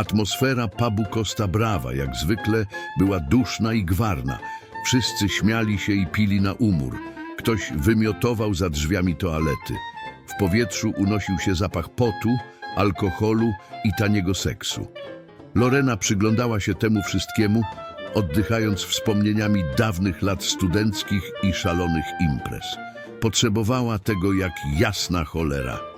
Atmosfera pubu Costa Brava, jak zwykle, była duszna i gwarna. Wszyscy śmiali się i pili na umór. Ktoś wymiotował za drzwiami toalety. W powietrzu unosił się zapach potu, alkoholu i taniego seksu. Lorena przyglądała się temu wszystkiemu, oddychając wspomnieniami dawnych lat studenckich i szalonych imprez. Potrzebowała tego jak jasna cholera.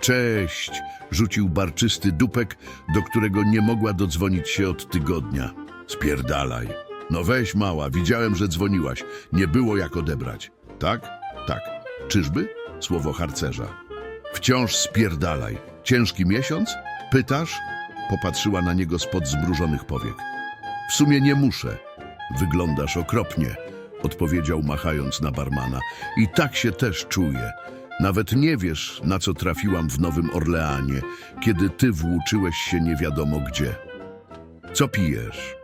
Cześć! rzucił barczysty dupek, do którego nie mogła dodzwonić się od tygodnia. Spierdalaj. No weź mała, widziałem, że dzwoniłaś. Nie było jak odebrać. Tak? Tak. Czyżby? Słowo harcerza. Wciąż spierdalaj. Ciężki miesiąc? Pytasz? Popatrzyła na niego spod zmrużonych powiek. W sumie nie muszę. Wyglądasz okropnie, odpowiedział machając na barmana. I tak się też czuję. Nawet nie wiesz, na co trafiłam w Nowym Orleanie, kiedy ty włóczyłeś się nie wiadomo gdzie. Co pijesz?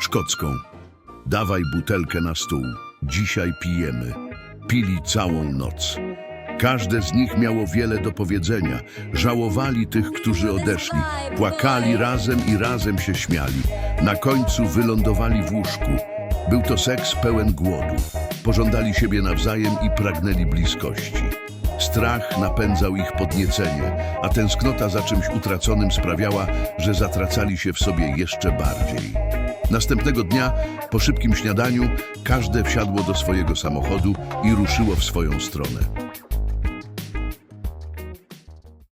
Szkocką. Dawaj butelkę na stół. Dzisiaj pijemy. Pili całą noc. Każde z nich miało wiele do powiedzenia. Żałowali tych, którzy odeszli. Płakali razem i razem się śmiali. Na końcu wylądowali w łóżku. Był to seks pełen głodu. Pożądali siebie nawzajem i pragnęli bliskości. Strach napędzał ich podniecenie, a tęsknota za czymś utraconym sprawiała, że zatracali się w sobie jeszcze bardziej. Następnego dnia, po szybkim śniadaniu, każde wsiadło do swojego samochodu i ruszyło w swoją stronę.